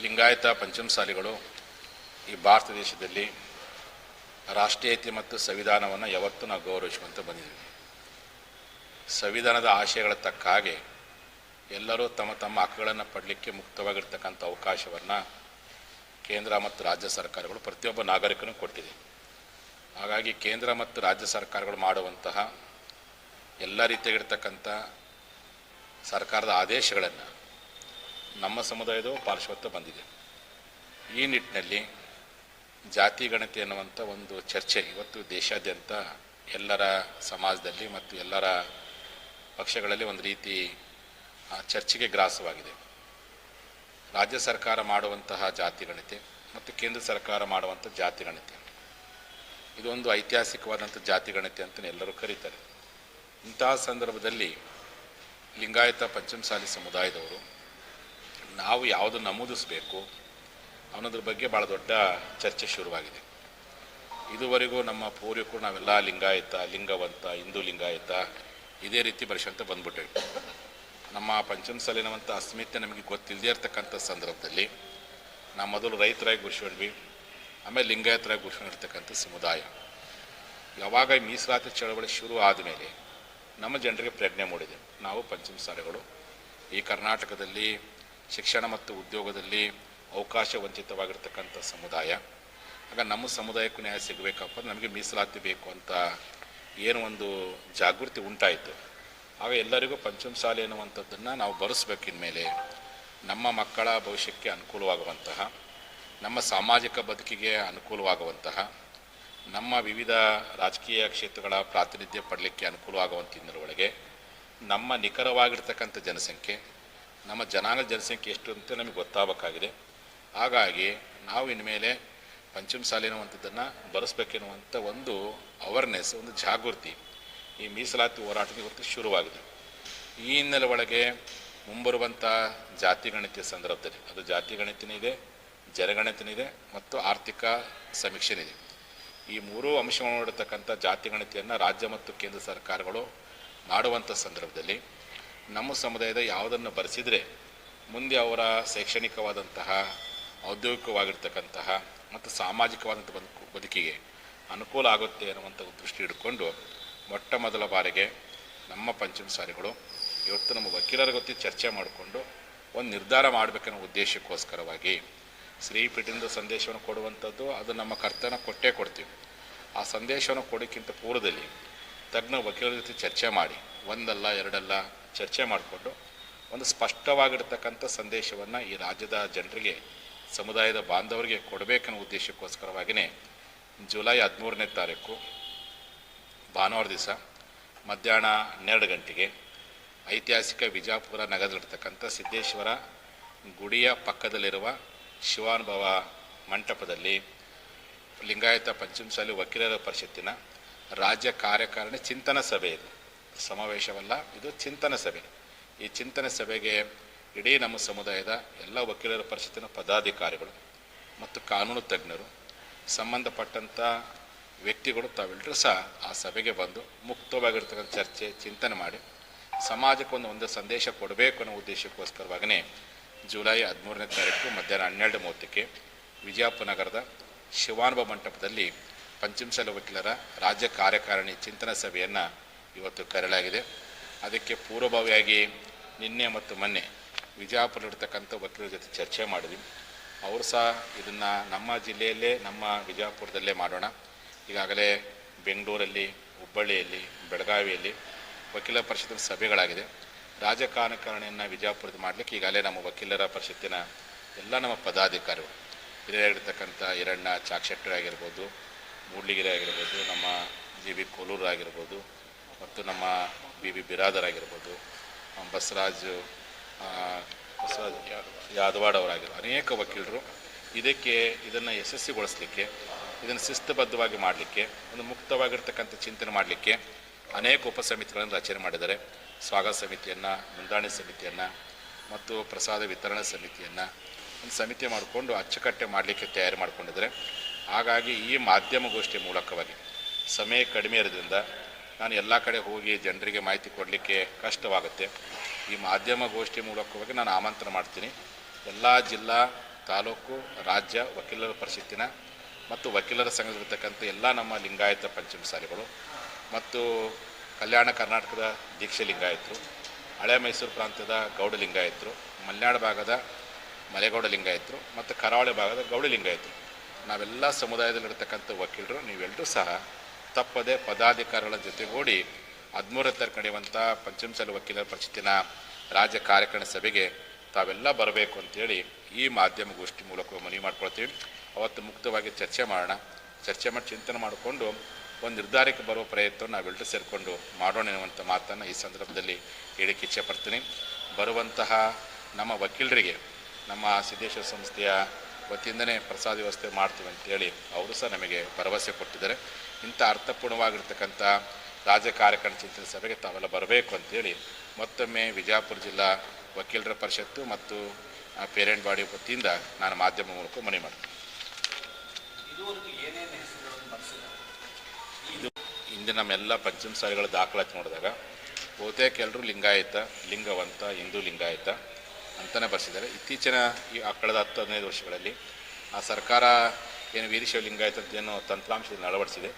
ಲಿಂಗಾಯತ ಪಂಚಮಸಾಲಿಗಳು ಈ ಭಾರತ ದೇಶದಲ್ಲಿ ರಾಷ್ಟ್ರೀಯತೆ ಮತ್ತು ಸಂವಿಧಾನವನ್ನು ಯಾವತ್ತೂ ನಾವು ಗೌರವಿಸುವಂತ ಬಂದಿದ್ದೀವಿ. ಸಂವಿಧಾನದ ಆಶಯಗಳ ತಕ್ಕ ಹಾಗೆ ಎಲ್ಲರೂ ತಮ್ಮ ತಮ್ಮ ಹಕ್ಕುಗಳನ್ನು ಪಡಲಿಕ್ಕೆ ಮುಕ್ತವಾಗಿರ್ತಕ್ಕಂಥ ಅವಕಾಶವನ್ನು ಕೇಂದ್ರ ಮತ್ತು ರಾಜ್ಯ ಸರ್ಕಾರಗಳು ಪ್ರತಿಯೊಬ್ಬ ನಾಗರಿಕನೂ ಕೊಟ್ಟಿದೆ. ಹಾಗಾಗಿ ಕೇಂದ್ರ ಮತ್ತು ರಾಜ್ಯ ಸರ್ಕಾರಗಳು ಮಾಡುವಂತಹ ಎಲ್ಲ ರೀತಿಯಾಗಿರ್ತಕ್ಕಂಥ ಸರ್ಕಾರದ ಆದೇಶಗಳನ್ನು ನಮ್ಮ ಸಮುದಾಯದ ಪಾರ್ಶ್ವತ್ವ ಬಂದಿದೆ. ಈ ನಿಟ್ಟಿನಲ್ಲಿ ಜಾತಿ ಗಣತಿ ಅನ್ನುವಂಥ ಒಂದು ಚರ್ಚೆ ಇವತ್ತು ದೇಶಾದ್ಯಂತ ಎಲ್ಲರ ಸಮಾಜದಲ್ಲಿ ಮತ್ತು ಎಲ್ಲರ ಪಕ್ಷಗಳಲ್ಲಿ ಒಂದು ರೀತಿ ಚರ್ಚೆಗೆ ಗ್ರಾಸವಾಗಿದೆ. ರಾಜ್ಯ ಸರ್ಕಾರ ಮಾಡುವಂತಹ ಜಾತಿ ಗಣತಿ ಮತ್ತು ಕೇಂದ್ರ ಸರ್ಕಾರ ಮಾಡುವಂಥ ಜಾತಿ ಗಣತಿ. ಇದೊಂದು ಐತಿಹಾಸಿಕವಾದಂಥ ಜಾತಿ ಗಣತಿ ಅಂತ ಎಲ್ಲರೂ ಕರೀತಾರೆ. ಇಂತಹ ಸಂದರ್ಭದಲ್ಲಿ ಲಿಂಗಾಯತ ಪಂಚಮಸಾಲಿ ಸಮುದಾಯದವರು ನಾವು ಯಾವುದು ನಮೂದಿಸಬೇಕು ಅನ್ನೋದ್ರ ಬಗ್ಗೆ ಭಾಳ ದೊಡ್ಡ ಚರ್ಚೆ ಶುರುವಾಗಿದೆ. ಇದುವರೆಗೂ ನಮ್ಮ ಪೂರ್ವಿಕರು ನಾವೆಲ್ಲ ಲಿಂಗಾಯತ, ಲಿಂಗವಂತ, ಹಿಂದೂ ಲಿಂಗಾಯತ ಇದೇ ರೀತಿ ಬರೆಸಂತ ಬಂದ್ಬಿಟ್ಟೇವೆ. ನಮ್ಮ ಪಂಚಮಸಾಲಿನವಂತ ಅಸ್ಮಿತೆ ನಮಗೆ ಗೊತ್ತಿಲ್ಲದೇ ಇರ್ತಕ್ಕಂಥ ಸಂದರ್ಭದಲ್ಲಿ ನಾವು ಮೊದಲು ರೈತರಾಗಿ ಗುರುಸ್ಕೊಂಡ್ವಿ ಆಮೇಲೆ ಲಿಂಗಾಯತರಾಗಿ ಗುರುಸ್ಕೊಂಡಿರ್ತಕ್ಕಂಥ ಸಮುದಾಯ. ಯಾವಾಗ ಮೀಸಲಾತಿ ಚಳವಳಿ ಶುರು ಆದಮೇಲೆ ನಮ್ಮ ಜನರಿಗೆ ಪ್ರಜ್ಞೆ ಮೂಡಿದೆ. ನಾವು ಪಂಚಮಸಾಲೆಗಳು ಈ ಕರ್ನಾಟಕದಲ್ಲಿ ಶಿಕ್ಷಣ ಮತ್ತು ಉದ್ಯೋಗದಲ್ಲಿ ಅವಕಾಶ ವಂಚಿತವಾಗಿರ್ತಕ್ಕಂಥ ಸಮುದಾಯ. ಆಗ ನಮ್ಮ ಸಮುದಾಯಕ್ಕೂ ನ್ಯಾಯ ಸಿಗಬೇಕಪ್ಪ, ನಮಗೆ ಮೀಸಲಾತಿ ಬೇಕು ಅಂತ ಏನು ಒಂದು ಜಾಗೃತಿ ಉಂಟಾಯಿತು. ಆಗ ಎಲ್ಲರಿಗೂ ಪಂಚಮ ಶಾಲೆ ಎನ್ನುವಂಥದ್ದನ್ನು ನಾವು ಬರೆಸ್ಬೇಕು ಇನ್ಮೇಲೆ. ನಮ್ಮ ಮಕ್ಕಳ ಭವಿಷ್ಯಕ್ಕೆ ಅನುಕೂಲವಾಗುವಂತಹ, ನಮ್ಮ ಸಾಮಾಜಿಕ ಬದುಕಿಗೆ ಅನುಕೂಲವಾಗುವಂತಹ, ನಮ್ಮ ವಿವಿಧ ರಾಜಕೀಯ ಕ್ಷೇತ್ರಗಳ ಪ್ರಾತಿನಿಧ್ಯ ಪಡಲಿಕ್ಕೆ ಅನುಕೂಲವಾಗುವಂಥ ಹಿನ್ನೆಲೆ ನಮ್ಮ ನಿಖರವಾಗಿರ್ತಕ್ಕಂಥ ಜನಸಂಖ್ಯೆ ನಮ್ಮ ಜನಾಂಗ ಜನಸಂಖ್ಯೆ ಎಷ್ಟು ಅಂತ ನಮಗೆ ಗೊತ್ತಾಗಬೇಕಾಗಿದೆ. ಹಾಗಾಗಿ ನಾವು ಇನ್ಮೇಲೆ ಪಂಚಮಸಾಲಿ ಅನ್ನುವಂಥದ್ದನ್ನು ಬರೆಸ್ಬೇಕೆನ್ನುವಂಥ ಒಂದು ಅವೇರ್ನೆಸ್ ಒಂದು ಜಾಗೃತಿ ಈ ಮೀಸಲಾತಿ ಹೋರಾಟದ ಇವತ್ತು ಶುರುವಾಗಿದೆ. ಈ ಹಿನ್ನೆಲೆ ಒಳಗೆ ಮುಂಬರುವಂಥ ಜಾತಿ ಗಣಿತಿಯ ಸಂದರ್ಭದಲ್ಲಿ ಅದು ಜಾತಿ ಗಣಿತನೂ ಇದೆ ಮತ್ತು ಆರ್ಥಿಕ ಸಮೀಕ್ಷೆನೂ ಇದೆ. ಈ ಮೂರೂ ಅಂಶಗಳನ್ನು ನೋಡತಕ್ಕಂಥ ಜಾತಿ ಗಣತಿಯನ್ನು ರಾಜ್ಯ ಮತ್ತು ಕೇಂದ್ರ ಸರ್ಕಾರಗಳು ಮಾಡುವಂಥ ಸಂದರ್ಭದಲ್ಲಿ ನಮ್ಮ ಸಮುದಾಯದ ಯಾವುದನ್ನು ಬರೆಸಿದರೆ ಮುಂದೆ ಅವರ ಶೈಕ್ಷಣಿಕವಾದಂತಹ, ಔದ್ಯೋಗಿಕವಾಗಿರ್ತಕ್ಕಂತಹ ಮತ್ತು ಸಾಮಾಜಿಕವಾದಂಥ ಬದುಕು, ಬದುಕಿಗೆ ಅನುಕೂಲ ಆಗುತ್ತೆ ಅನ್ನುವಂಥ ದೃಷ್ಟಿ ಇಟ್ಕೊಂಡು ಮೊಟ್ಟ ಮೊದಲ ಬಾರಿಗೆ ನಮ್ಮ ಪಂಚಮಸಾಲಿಗಳು ಇವತ್ತು ನಮ್ಮ ವಕೀಲರ ಗೊತ್ತಿ ಚರ್ಚೆ ಮಾಡಿಕೊಂಡು ಒಂದು ನಿರ್ಧಾರ ಮಾಡಬೇಕನ್ನೋ ಉದ್ದೇಶಕ್ಕೋಸ್ಕರವಾಗಿ ಶ್ರೀಪೀಠದಿಂದ ಸಂದೇಶವನ್ನು ಕೊಡುವಂಥದ್ದು, ಅದು ನಮ್ಮ ಕರ್ತನ ಕೊಟ್ಟೇ ಕೊಡ್ತೀವಿ. ಆ ಸಂದೇಶವನ್ನು ಕೊಡೋಕ್ಕಿಂತ ಪೂರ್ವದಲ್ಲಿ ತಜ್ಞ ವಕೀಲರ ಜೊತೆ ಚರ್ಚೆ ಮಾಡಿ, ಒಂದಲ್ಲ, ಎರಡಲ್ಲ ಚರ್ಚೆ ಮಾಡಿಕೊಂಡು ಒಂದು ಸ್ಪಷ್ಟವಾಗಿರ್ತಕ್ಕಂಥ ಸಂದೇಶವನ್ನು ಈ ರಾಜ್ಯದ ಜನರಿಗೆ, ಸಮುದಾಯದ ಬಾಂಧವರಿಗೆ ಕೊಡಬೇಕನ್ನೋ ಉದ್ದೇಶಕ್ಕೋಸ್ಕರವಾಗಿಯೇ ಜುಲೈ ಹದಿಮೂರನೇ ತಾರೀಕು, ಭಾನುವಾರ ದಿವಸ ಮಧ್ಯಾಹ್ನ ಹನ್ನೆರಡು ಗಂಟೆಗೆ ಐತಿಹಾಸಿಕ ವಿಜಾಪುರ ನಗರದಲ್ಲಿರ್ತಕ್ಕಂಥ ಸಿದ್ದೇಶ್ವರ ಗುಡಿಯ ಪಕ್ಕದಲ್ಲಿರುವ ಶಿವಾನುಭವ ಮಂಟಪದಲ್ಲಿ ಲಿಂಗಾಯತ ಪಂಚಮಸಾಲಿ ವಕೀಲರ ಪರಿಷತ್ತಿನ ರಾಜ್ಯ ಕಾರ್ಯಕಾರಿಣಿ ಚಿಂತನ ಸಭೆ ಇದು. ಸಮಾವೇಶವಲ್ಲ. ಇದು ಚಿಂತನ ಸಭೆ. ಈ ಚಿಂತನ ಸಭೆಗೆ ಇಡೀ ನಮ್ಮ ಸಮುದಾಯದ ಎಲ್ಲ ವಕೀಲರ ಪರಿಷತ್ತಿನ ಪದಾಧಿಕಾರಿಗಳು ಮತ್ತು ಕಾನೂನು ತಜ್ಞರು ಸಂಬಂಧಪಟ್ಟಂಥ ವ್ಯಕ್ತಿಗಳು ತಾವೆಲ್ಲರೂ ಸಹ ಆ ಸಭೆಗೆ ಬಂದು ಮುಕ್ತವಾಗಿರ್ತಕ್ಕಂಥ ಚರ್ಚೆ, ಚಿಂತನೆ ಮಾಡಿ ಸಮಾಜಕ್ಕೆ ಒಂದು ಒಂದು ಸಂದೇಶ ಕೊಡಬೇಕು ಅನ್ನೋ ಉದ್ದೇಶಕ್ಕೋಸ್ಕರವಾಗಿಯೇ ಜುಲೈ ಹದಿಮೂರನೇ ತಾರೀಕು ಮಧ್ಯಾಹ್ನ ಹನ್ನೆರಡು ಮೂವತ್ತಕ್ಕೆ ವಿಜಯಪುರ ನಗರದ ಶಿವಾನುಭವ ಮಂಟಪದಲ್ಲಿ ಪಂಚಮಸಾಲ ವಕೀಲರ ರಾಜ್ಯ ಕಾರ್ಯಕಾರಿಣಿ ಚಿಂತನ ಸಭೆಯನ್ನು ಇವತ್ತು ಕರೆಯಲಾಗಿದೆ ಅದಕ್ಕೆ ಪೂರ್ವಭಾವಿಯಾಗಿ ನಿನ್ನೆ ಮತ್ತು ಮೊನ್ನೆ ವಿಜಯಪುರದಲ್ಲಿರ್ತಕ್ಕಂಥ ವಕೀಲರ ಜೊತೆ ಚರ್ಚೆ ಮಾಡಿದ್ವಿ. ಅವರು ಸಹ ಇದನ್ನು ನಮ್ಮ ಜಿಲ್ಲೆಯಲ್ಲೇ, ನಮ್ಮ ವಿಜಯಪುರದಲ್ಲೇ ಮಾಡೋಣ. ಈಗಾಗಲೇ ಬೆಂಗಳೂರಲ್ಲಿ, ಹುಬ್ಬಳ್ಳಿಯಲ್ಲಿ, ಬೆಳಗಾವಿಯಲ್ಲಿ ವಕೀಲರ ಪರಿಷತ್ತಿನ ಸಭೆಗಳಾಗಿದೆ. ರಾಜಕಾರಣಕಾರಣಿಯನ್ನು ವಿಜಯಪುರದ ಮಾಡಲಿಕ್ಕೆ ಈಗಾಗಲೇ ನಮ್ಮ ವಕೀಲರ ಪರಿಷತ್ತಿನ ಎಲ್ಲ ನಮ್ಮ ಪದಾಧಿಕಾರಿಗಳು, ಹಿರಿಯರಾಗಿರ್ತಕ್ಕಂಥ ಹಿರಣ್ಣ ಚಾಕ್ಷೆಟ್ಟರ್ ಆಗಿರ್ಬೋದು ಮೂಡ್ಲಿಗಿರಿ ಆಗಿರ್ಬೋದು, ನಮ್ಮ ಜಿ ವಿ ಕೋಲೂರು ಆಗಿರ್ಬೋದು ಮತ್ತು ನಮ್ಮ ಬಿ ಬಿ ಬಿರಾದರ್ ಆಗಿರ್ಬೋದು ಬಸವರಾಜ್ ಬಸವರಾಜ್ ಯಾದವಾಡವರಾಗಿರೋ ಅನೇಕ ವಕೀಲರು ಇದಕ್ಕೆ ಇದನ್ನು ಯಶಸ್ವಿಗೊಳಿಸಲಿಕ್ಕೆ, ಇದನ್ನು ಶಿಸ್ತುಬದ್ಧವಾಗಿ ಮಾಡಲಿಕ್ಕೆ, ಒಂದು ಮುಕ್ತವಾಗಿರ್ತಕ್ಕಂಥ ಚಿಂತನೆ ಮಾಡಲಿಕ್ಕೆ ಅನೇಕ ಉಪಸಮಿತಿಗಳನ್ನು ರಚನೆ ಮಾಡಿದ್ದಾರೆ. ಸ್ವಾಗತ ಸಮಿತಿಯನ್ನು ನೋಂದಣಿ ಸಮಿತಿಯನ್ನು ಮತ್ತು ಪ್ರಸಾದ ವಿತರಣಾ ಸಮಿತಿಯನ್ನು ಒಂದು ಸಮಿತಿ ಮಾಡಿಕೊಂಡು ಅಚ್ಚುಕಟ್ಟೆ ಮಾಡಲಿಕ್ಕೆ ತಯಾರಿ ಮಾಡಿಕೊಂಡಿದ್ದಾರೆ. ಹಾಗಾಗಿ ಈ ಮಾಧ್ಯಮಗೋಷ್ಠಿ ಮೂಲಕವಾಗಿ ಸಮಯ ಕಡಿಮೆ ಇರೋದ್ರಿಂದ ನಾನು ಎಲ್ಲ ಕಡೆ ಹೋಗಿ ಜನರಿಗೆ ಮಾಹಿತಿ ಕೊಡಲಿಕ್ಕೆ ಕಷ್ಟವಾಗುತ್ತೆ. ಈ ಮಾಧ್ಯಮ ಮಾಧ್ಯಮಗೋಷ್ಠಿ ಮೂಲಕವಾಗಿ ನಾನು ಆಮಂತ್ರಣ ಮಾಡ್ತೀನಿ. ಎಲ್ಲ ಜಿಲ್ಲಾ, ತಾಲೂಕು, ರಾಜ್ಯ ವಕೀಲರ ಪರಿಷತ್ತಿನ ಮತ್ತು ವಕೀಲರ ಸಂಘದಲ್ಲಿರ್ತಕ್ಕಂಥ ಎಲ್ಲ ನಮ್ಮ ಲಿಂಗಾಯತ ಪಂಚಮಸಾಲಿಗಳು ಮತ್ತು ಕಲ್ಯಾಣ ಕರ್ನಾಟಕದ ದೀಕ್ಷೆ ಲಿಂಗಾಯತರು, ಹಳೆ ಮೈಸೂರು ಪ್ರಾಂತ್ಯದ ಗೌಡ ಲಿಂಗಾಯತರು, ಮಲೆನಾಡು ಭಾಗದ ಮಲೆಗೌಡ ಲಿಂಗಾಯತರು ಮತ್ತು ಕರಾವಳಿ ಭಾಗದ ಗೌಡ ಲಿಂಗಾಯತರು. ನಾವೆಲ್ಲ ಸಮುದಾಯದಲ್ಲಿರ್ತಕ್ಕಂಥ ವಕೀಲರು, ನೀವೆಲ್ಲರೂ ಸಹ ತಪ್ಪದೆ ಪದಾಧಿಕಾರಿಗಳ ಜೊತೆಗೂಡಿ ಹದಿಮೂರನೇ ತಾರೀಕು ಪಂಚಮಸಾಲಿ ವಕೀಲರ ಪರಿಷತ್ತಿನ ರಾಜ್ಯ ಕಾರ್ಯಕಾರಿಣಿ ಸಭೆಗೆ ತಾವೆಲ್ಲ ಬರಬೇಕು ಅಂತೇಳಿ ಈ ಮಾಧ್ಯಮ ಗೋಷ್ಠಿ ಮೂಲಕ ಮನವಿ ಮಾಡ್ಕೊಳ್ತೀವಿ. ಅವತ್ತು ಮುಕ್ತವಾಗಿ ಚರ್ಚೆ ಮಾಡೋಣ. ಚರ್ಚೆ ಮಾಡಿ ಚಿಂತನೆ ಮಾಡಿಕೊಂಡು ಒಂದು ನಿರ್ಧಾರಕ್ಕೆ ಬರುವ ಪ್ರಯತ್ನ ನಾವೆಲ್ಲರೂ ಸೇರಿಕೊಂಡು ಮಾಡೋಣ ಎನ್ನುವಂಥ ಮಾತನ್ನು ಈ ಸಂದರ್ಭದಲ್ಲಿ ಹೇಳಿಕ್ಕೆ ಇಚ್ಛೆ ಪಡ್ತೀನಿ. ಬರುವಂತಹ ನಮ್ಮ ವಕೀಲರಿಗೆ, ನಮ್ಮ ಸಿದ್ದೇಶ್ವರ ಸಂಸ್ಥೆಯ ವತಿಯಿಂದನೇ ಪ್ರಸಾದ ವ್ಯವಸ್ಥೆ ಮಾಡ್ತೀವಿ ಅಂತೇಳಿ ಅವರು ಸಹ ನಮಗೆ ಭರವಸೆ ಕೊಟ್ಟಿದ್ದಾರೆ. ಇಂಥ ಅರ್ಥಪೂರ್ಣವಾಗಿರ್ತಕ್ಕಂಥ ರಾಜ್ಯ ಕಾರ್ಯಕಾರಿಣಿ ಚಿಂತನೆ ಸಭೆಗೆ ತಾವೆಲ್ಲ ಬರಬೇಕು ಅಂತೇಳಿ ಮತ್ತೊಮ್ಮೆ ವಿಜಯಪುರ ಜಿಲ್ಲಾ ವಕೀಲರ ಪರಿಷತ್ತು ಮತ್ತು ಪೇರೆಂಟ್ ಬಾಡಿ ವತಿಯಿಂದ ನಾನು ಮಾಧ್ಯಮ ಮೂಲಕ ಮನವಿ ಮಾಡ್ತೀನಿ. ಇದು ಇಂದು ನಮ್ಮೆಲ್ಲ ಪಂಚಮಸಾಲಿಗಳ ದಾಖಲಾತಿ ನೋಡಿದಾಗ ಬಹುತೇಕ ಎಲ್ಲರೂ ಲಿಂಗಾಯತ ಲಿಂಗವಂತ ಹಿಂದೂ ಲಿಂಗಾಯತ ಅಂತಲೇ ಬರ್ಸಿದ್ದಾರೆ. ಇತ್ತೀಚಿನ ಈ ಆ ಕಳೆದ ಹತ್ತು ಹದಿನೈದು ವರ್ಷಗಳಲ್ಲಿ ಆ ಸರ್ಕಾರ ಏನು ವೀರಶೈವ ಲಿಂಗಾಯತ ಅಂತ ಏನು ತಂತ್ರಾಂಶದಲ್ಲಿ ಅಳವಡಿಸಿದೆ.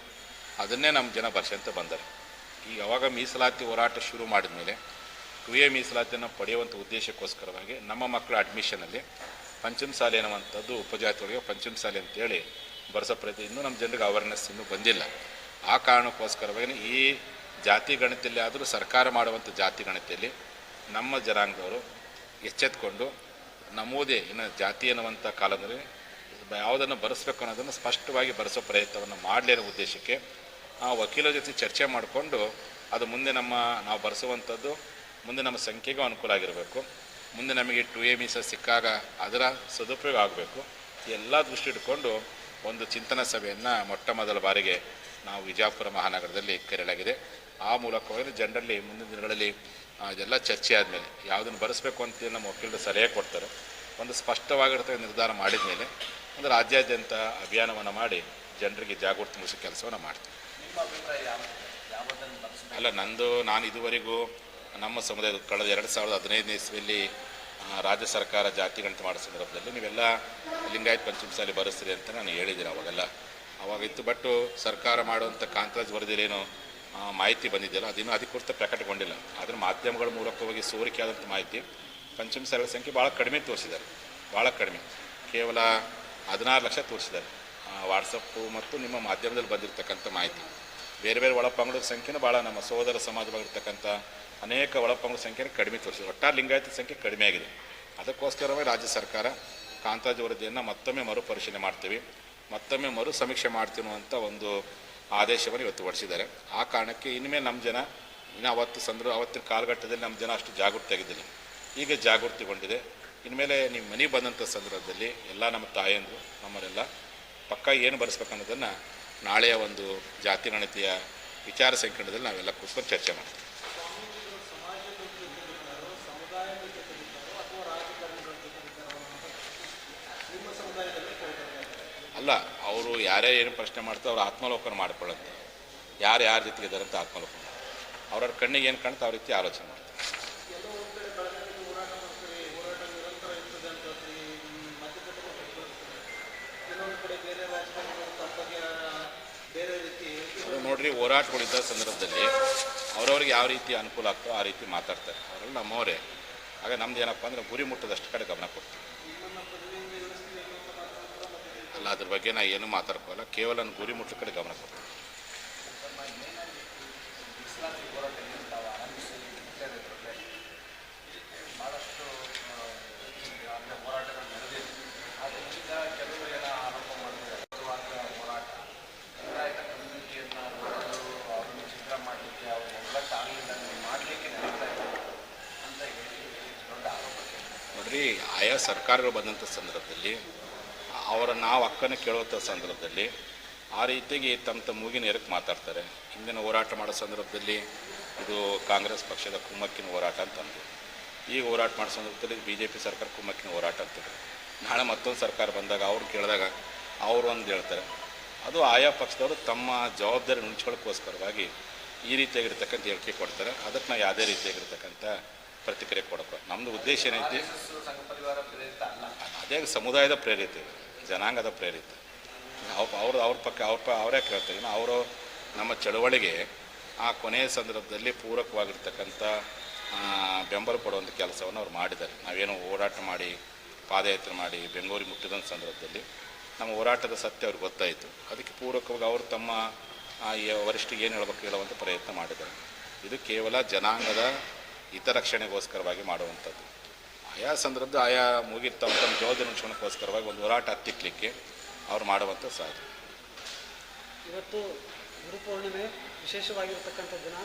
ಅದನ್ನೇ ನಮ್ಮ ಜನ ಅಂತ ಬಂದರು. ಈಗ ಯಾವಾಗ ಮೀಸಲಾತಿ ಹೋರಾಟ ಶುರು ಮಾಡಿದ ಮೇಲೆ ಟು ಎ ಮೀಸಲಾತಿಯನ್ನು ಪಡೆಯುವಂಥ ಉದ್ದೇಶಕ್ಕೋಸ್ಕರವಾಗಿ ನಮ್ಮ ಮಕ್ಕಳ ಅಡ್ಮಿಷನಲ್ಲಿ ಪಂಚಮ ಶಾಲೆ ಅನ್ನುವಂಥದ್ದು ಉಪಜಾತಿಗಳಿಗೆ ಪಂಚಮ ಶಾಲೆ ಅಂತೇಳಿ ಬರೆಸೋ ಪ್ರತಿ ಇನ್ನೂ ನಮ್ಮ ಜನರಿಗೆ ಅವೇರ್ನೆಸ್ ಇನ್ನೂ ಬಂದಿಲ್ಲ. ಆ ಕಾರಣಕ್ಕೋಸ್ಕರವಾಗಿ ಈ ಜಾತಿ ಗಣತಿಯಲ್ಲಿ ಆದರೂ ಸರ್ಕಾರ ಮಾಡುವಂಥ ಜಾತಿ ಗಣತಿಯಲ್ಲಿ ನಮ್ಮ ಜನಾಂಗದವರು ಎಚ್ಚೆತ್ಕೊಂಡು ನಮ್ಮೋದೇ ಇನ್ನು ಜಾತಿ ಅನ್ನುವಂಥ ಕಾಲದಲ್ಲಿ ಯಾವುದನ್ನು ಬರೆಸ್ಬೇಕು ಅನ್ನೋದನ್ನು ಸ್ಪಷ್ಟವಾಗಿ ಬರೆಸೋ ಪ್ರಯತ್ನವನ್ನು ಮಾಡಲಿ ಅನ್ನೋ ಉದ್ದೇಶಕ್ಕೆ ಆ ವಕೀಲರ ಜೊತೆ ಚರ್ಚೆ ಮಾಡಿಕೊಂಡು ಅದು ಮುಂದೆ ನಮ್ಮ ನಾವು ಬರೆಸುವಂಥದ್ದು ಮುಂದೆ ನಮ್ಮ ಸಂಖ್ಯೆಗೂ ಅನುಕೂಲ ಆಗಿರಬೇಕು. ಮುಂದೆ ನಮಗೆ ಟು ಎ ಮೀಸ ಸಿಕ್ಕಾಗ ಅದರ ಸದುಪಯೋಗ ಆಗಬೇಕು. ಎಲ್ಲ ದೃಷ್ಟಿ ಇಟ್ಕೊಂಡು ಒಂದು ಚಿಂತನಾ ಸಭೆಯನ್ನು ಮೊಟ್ಟ ಮೊದಲ ಬಾರಿಗೆ ನಾವು ವಿಜಯಪುರ ಮಹಾನಗರದಲ್ಲಿ ಕರೆಯಲಾಗಿದೆ ಆ ಮೂಲಕವಾಗಿ ಜನರಲ್ಲಿ ಮುಂದಿನ ದಿನಗಳಲ್ಲಿ ಅದೆಲ್ಲ ಚರ್ಚೆ ಆದಮೇಲೆ ಯಾವುದನ್ನು ಬರೆಸಬೇಕು ಅಂತ ನಮ್ಮ ವಕೀಲರು ಸಲಹೆ ಕೊಡ್ತಾರೆ. ಒಂದು ಸ್ಪಷ್ಟವಾಗಿರ್ತಕ್ಕಂಥ ನಿರ್ಧಾರ ಮಾಡಿದ ಮೇಲೆ ಒಂದು ರಾಜ್ಯಾದ್ಯಂತ ಅಭಿಯಾನವನ್ನು ಮಾಡಿ ಜನರಿಗೆ ಜಾಗೃತಿ ಮೂಡಿಸೋ ಕೆಲಸವನ್ನು ಮಾಡ್ತೀವಿ. ಅಲ್ಲ ನಂದು ನಾನು ಇದುವರೆಗೂ ನಮ್ಮ ಸಮುದಾಯದ ಕಳೆದ ಎರಡು ಸಾವಿರದ ಹದಿನೈದನೇ ಇಸ್ವಿಯಲ್ಲಿ ರಾಜ್ಯ ಸರ್ಕಾರ ಜಾತಿ ಗಣಿತ ಮಾಡೋ ಸಂದರ್ಭದಲ್ಲಿ ನೀವೆಲ್ಲ ಲಿಂಗಾಯತ್ ಪಂಚಮಸಾಲಿ ಬರೆಸ್ತೀರಿ ಅಂತ ನಾನು ಹೇಳಿದ್ದೀನಿ ಅವಾಗೆಲ್ಲ. ಅವಾಗಿತ್ತು ಬಟ್ ಸರ್ಕಾರ ಮಾಡುವಂಥ ಕಾಂತರಾಜ್ ವರದಿಯಲ್ಲೇನು ಮಾಹಿತಿ ಬಂದಿದೆಯಲ್ಲ ಅದಿನ್ನೂ ಅಧಿಕೃತ ಪ್ರಕಟಗೊಂಡಿಲ್ಲ. ಆದರೆ ಮಾಧ್ಯಮಗಳ ಮೂಲಕವಾಗಿ ಸೋರಿಕೆ ಆದಂಥ ಮಾಹಿತಿ ಪಂಚಮಸಾಲಿಗಳ ಸಂಖ್ಯೆ ಭಾಳ ಕಡಿಮೆ ತೋರಿಸಿದ್ದಾರೆ. ಭಾಳ ಕಡಿಮೆ. ಕೇವಲ ಹದಿನಾರು ಲಕ್ಷ ತೋರಿಸಿದ್ದಾರೆ. ವಾಟ್ಸಪ್ಪು ಮತ್ತು ನಿಮ್ಮ ಮಾಧ್ಯಮದಲ್ಲಿ ಬಂದಿರತಕ್ಕಂಥ ಮಾಹಿತಿ. ಬೇರೆ ಬೇರೆ ಒಳಪಂಗಡದ ಸಂಖ್ಯೆನೂ ಭಾಳ ನಮ್ಮ ಸಹೋದರ ಸಮಾಜವಾಗಿರ್ತಕ್ಕಂಥ ಅನೇಕ ಒಳಪಂಗಡ ಸಂಖ್ಯೆನ ಕಡಿಮೆ ತೋರಿಸಿದೆ. ಒಟ್ಟಾರೆ ಲಿಂಗಾಯತ ಸಂಖ್ಯೆ ಕಡಿಮೆ ಆಗಿದೆ. ಅದಕ್ಕೋಸ್ಕರವೇ ರಾಜ್ಯ ಸರ್ಕಾರ ಕಾಂತಾಜ್ ವರದಿಯನ್ನು ಮತ್ತೊಮ್ಮೆ ಮರುಪರಿಶೀಲನೆ ಮಾಡ್ತೀವಿ. ಮತ್ತೊಮ್ಮೆ ಮರು ಸಮೀಕ್ಷೆ ಮಾಡ್ತೀವಿ ಅಂತ ಒಂದು ಆದೇಶವನ್ನು ಇವತ್ತು ಹೊರಡಿಸಿದ್ದಾರೆ. ಆ ಕಾರಣಕ್ಕೆ ಇನ್ಮೇಲೆ ನಮ್ಮ ಜನ ಇನ್ನು ಅವತ್ತು ಸಂದರ್ಭ ಅವತ್ತಿನ ಕಾಲಘಟ್ಟದಲ್ಲಿ ನಮ್ಮ ಜನ ಅಷ್ಟು ಜಾಗೃತಿ ಆಗಿದ್ದಿಲ್ಲ ಈಗ ಜಾಗೃತಿಗೊಂಡಿದೆ. ಇನ್ಮೇಲೆ ನಿಮ್ಮ ಮನೆಗೆ ಬಂದಂಥ ಸಂದರ್ಭದಲ್ಲಿ ಎಲ್ಲ ನಮ್ಮ ತಾಯಂದರು, ನಮ್ಮರೆಲ್ಲ ಪಕ್ಕ ಏನು ಬರೆಸ್ಬೇಕು ಅನ್ನೋದನ್ನು ನಾಳೆಯ ಒಂದು ಜಾತಿ ಗಣತಿಯ ವಿಚಾರ ಸಂಕಿರಣದಲ್ಲಿ ನಾವೆಲ್ಲ ಕೂತ್ಕೊಂಡು ಚರ್ಚೆ ಮಾಡ್ತೀವಿ. ಅಲ್ಲ, ಅವರು ಯಾರ್ಯಾರು ಏನು ಪ್ರಶ್ನೆ ಮಾಡ್ತಾರೆ ಅವ್ರು ಆತ್ಮಲೋಕನ ಮಾಡ್ಕೊಳ್ಳೋದು ಯಾರು ಯಾರ ಜೊತೆಗಿದ್ದಾರೆ ಅಂತ ಆತ್ಮಾವಲೋಕನ ಅವ್ರವ್ರ ಕಣ್ಣಿಗೆ ಏನು ಕಾಣ್ತಾ ಆ ರೀತಿ ಆಲೋಚನೆ ಮಾಡ್ತಾರೆ. ಅದು ನೋಡ್ರಿ ಹೋರಾಟಗಳಿದ್ದ ಸಂದರ್ಭದಲ್ಲಿ ಅವ್ರವ್ರಿಗೆ ಯಾವ ರೀತಿ ಅನುಕೂಲ ಆಗ್ತೋ ಆ ರೀತಿ ಮಾತಾಡ್ತಾರೆ. ಅವರೆಲ್ಲ ನಮ್ಮವರೇ. ಆಗ ನಮ್ದು ಏನಪ್ಪ ಅಂದ್ರೆ ಗುರಿ ಮುಟ್ಟದಷ್ಟು ಕಡೆ ಗಮನ ಕೊಡ್ತೀವಿ. ಅಲ್ಲ, ಅದ್ರ ಬಗ್ಗೆ ನಾ ಏನು ಮಾತಾಡ್ಕೋಲ್ಲ ಕೇವಲ ಗುರಿ ಮುಟ್ಟದ ಕಡೆ ಗಮನ ಕೊಡ್ತೀನಿ ಮೀಸಲಾತಿ ಹೋರಾಟ ಏನು ತಾವು ಆರಂಭಿಸಿ ಇಟ್ಟಿರೋದ್ರಲ್ಲಿ ಇದಕ್ಕೆ ಭಾಳಷ್ಟು ಆ, ಅಂದ್ರೆ ಹೋರಾಟಗಳು ನಡೆದಿದೆ ಆದ್ದರಿಂದ ಕೆಲವರು ಏನೋ ಆರೋಪ ಮಾಡಿದ್ದಾರೆ ಅದ್ಭುತವಾದ ಹೋರಾಟ ಲಿಂಗಾಯತ ಕಮ್ಯುನಿಟಿಯನ್ನು ಹೊಡೆದು ಅವರನ್ನು ಚಿತ್ರ ಮಾಡಲಿಕ್ಕೆ ಅವ್ರನ್ನೆಲ್ಲ ಆಗಲಿಲ್ಲ ನೀವು ಮಾಡಲಿಕ್ಕೆ ನಡೀತಾ ಇದೆ ಅಂತ ಹೇಳಿ ದೊಡ್ಡ ಆರೋಪ ಕೇಳಿದ್ದಾರೆ. ನೋಡ್ರಿ ಆಯಾ ಸರ್ಕಾರಗಳು ಬಂದಂಥ ಸಂದರ್ಭದಲ್ಲಿ, ಅವರ ನಾವು ಅಕ್ಕನ ಕೇಳುವಂಥ ಸಂದರ್ಭದಲ್ಲಿ, ಆ ರೀತಿಯಾಗಿ ತಮ್ಮ ತಮ್ಮ ಮೂಗಿನ ಎರಕ್ಕೆ ಮಾತಾಡ್ತಾರೆ. ಹಿಂದಿನ ಹೋರಾಟ ಮಾಡೋ ಸಂದರ್ಭದಲ್ಲಿ ಇದು ಕಾಂಗ್ರೆಸ್ ಪಕ್ಷದ ಕುಮ್ಮಕ್ಕಿನ ಹೋರಾಟ ಅಂತ ಅಂದ್ರು ಈಗ ಹೋರಾಟ ಮಾಡೋ ಸಂದರ್ಭದಲ್ಲಿ ಬಿ ಜೆ ಪಿ ಸರ್ಕಾರ ಕುಮ್ಮಕ್ಕಿನ ಹೋರಾಟ ಅಂತಿದ್ರು ನಾಳೆ ಮತ್ತೊಂದು ಸರ್ಕಾರ ಬಂದಾಗ ಅವ್ರು ಕೇಳಿದಾಗ ಅವರು ಒಂದು ಹೇಳ್ತಾರೆ. ಅದು ಆಯಾ ಪಕ್ಷದವರು ತಮ್ಮ ಜವಾಬ್ದಾರಿ ನುಂಚ್ಕೊಳ್ಳೋಕ್ಕೋಸ್ಕರವಾಗಿ ಈ ರೀತಿಯಾಗಿರ್ತಕ್ಕಂಥ ಹೇಳಿಕೆ ಕೊಡ್ತಾರೆ. ಅದಕ್ಕೆ ನಾವು ಯಾವುದೇ ರೀತಿಯಾಗಿರ್ತಕ್ಕಂಥ ಪ್ರತಿಕ್ರಿಯೆ ಕೊಡೋಕ್ಕೆ ನಮ್ಮದು ಉದ್ದೇಶ ಏನೈತಿ? ಅದೇ ಸಮುದಾಯದ ಪ್ರೇರಿತ ಜನಾಂಗದ ಪ್ರೇರಿತ. ಅವ್ರು, ಅವ್ರ ಪಕ್ಕ, ಅವ್ರ ಪ, ಅವರೇ ಕೇಳ್ತಾರೆ. ಇನ್ನು ಅವರು ನಮ್ಮ ಚಳವಳಿಗೆ ಆ ಕೊನೆಯ ಸಂದರ್ಭದಲ್ಲಿ ಪೂರಕವಾಗಿರ್ತಕ್ಕಂಥ ಬೆಂಬಲ ಕೊಡುವಂಥ ಕೆಲಸವನ್ನು ಅವ್ರು ಮಾಡಿದ್ದಾರೆ. ನಾವೇನು ಓಡಾಟ ಮಾಡಿ, ಪಾದಯಾತ್ರೆ ಮಾಡಿ, ಬೆಂಗಳೂರಿಗೆ ಮುಟ್ಟಿದಂಥ ಸಂದರ್ಭದಲ್ಲಿ ನಮ್ಮ ಹೋರಾಟದ ಸತ್ಯ ಅವ್ರಿಗೆ ಗೊತ್ತಾಯಿತು. ಅದಕ್ಕೆ ಪೂರಕವಾಗಿ ಅವರು ತಮ್ಮ ವರಿಷ್ಠಿಗೆ ಏನು ಹೇಳಬೇಕು ಹೇಳುವಂಥ ಪ್ರಯತ್ನ ಮಾಡಿದ್ದಾರೆ. ಇದು ಕೇವಲ ಜನಾಂಗದ ಹಿತರಕ್ಷಣೆಗೋಸ್ಕರವಾಗಿ ಮಾಡುವಂಥದ್ದು. ಆಯಾ ಸಂದರ್ಭದ ಆಯಾ ಮುಗಿದ ತಮ್ಮ ಜವಾಬ್ದಾರಿ ಒಂದು ಹೋರಾಟ ಹತ್ತಿಕ್ಲಿಕ್ಕೆ ಅವ್ರು ಮಾಡುವಂಥ ಸಾಧನೆ ಇವತ್ತು ಗುರುಪೂರ್ಣಿಮೆ ವಿಶೇಷವಾಗಿರ್ತಕ್ಕಂಥ ದಿನ.